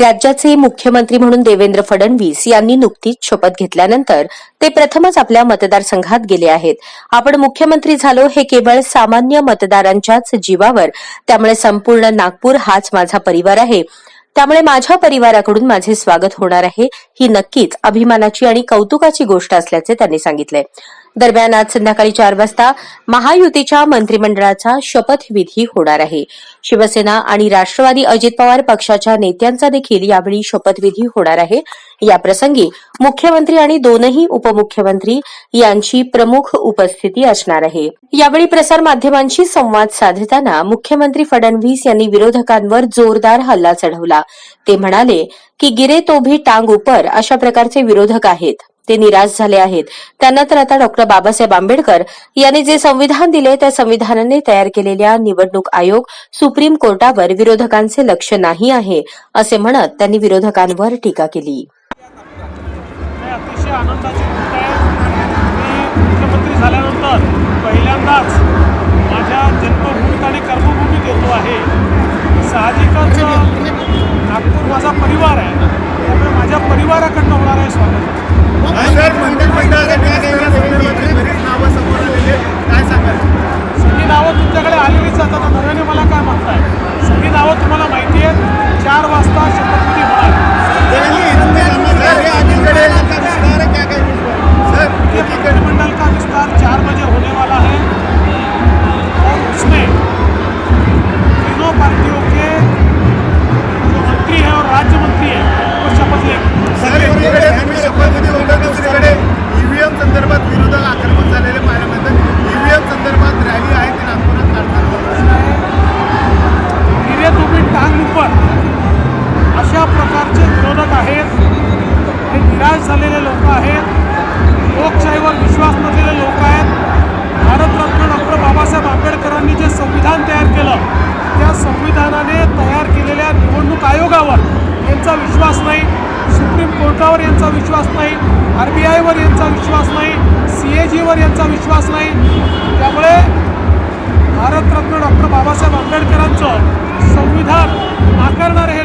राज्याचे मुख्यमंत्री म्हणून देवेंद्र फडणवीस यांनी नुकतीच शपथ घेतल्यानंतर ते प्रथमच आपल्या मतदारसंघात गेले आहेत. आपण मुख्यमंत्री झालो हे केवळ सामान्य मतदारांच्याच जीवावर त्यामुळे संपूर्ण नागपूर हाच माझा परिवार आहे. त्यामुळे माझ्या परिवाराकडून माझे स्वागत होणार आहे. ही नक्कीच अभिमानाची आणि कौतुकाची गोष्ट असल्याचे त्यांनी सांगितले. दरम्यान आज संध्याकाळी चार वाजता महायुतीच्या मंत्रिमंडळाचा शपथविधी होणार आहे. शिवसेना आणि राष्ट्रवादी अजित पवार पक्षाच्या नेत्यांचा देखील यावेळी शपथविधी होणार आहे. याप्रसंगी मुख्यमंत्री आणि दोनही उपमुख्यमंत्री यांची प्रमुख उपस्थिती असणार आहे. यावेळी प्रसारमाध्यमांशी संवाद साधताना मुख्यमंत्री फडणवीस यांनी विरोधकांवर जोरदार हल्ला चढवला. ते म्हणाले की गिरे तो भी टांग उपर अशा प्रकारचे विरोधक आहेत. ते निराश झाले आहेत. त्यांना तर आता डॉक्टर बाबासाहेब आंबेडकर यांनी जे संविधान दिले त्या संविधानाने तयार केलेल्या निवडणूक आयोग सुप्रीम कोर्टावर विरोधकांचे लक्ष नाही आहे असे म्हणत त्यांनी विरोधकांवर टीका केली. अतिशय आनंदाची गोष्ट आहे. मी मुख्यमंत्री झाल्यानंतर लोक आहेत. लोकशाहीवर विश्वास नसलेले लोक आहेत. भारतरत्न डॉक्टर बाबासाहेब आंबेडकरांनी जे संविधान तयार केलं त्या संविधानाने तयार केलेल्या निवडणूक आयोगावर यांचा विश्वास नाही सुप्रीम कोर्टावर यांचा विश्वास नाही आर बी आयवर यांचा विश्वास नाही सी ए जीवर यांचा विश्वास नाही. त्यामुळे भारतरत्न डॉक्टर बाबासाहेब आंबेडकरांचं संविधान नाकारणारे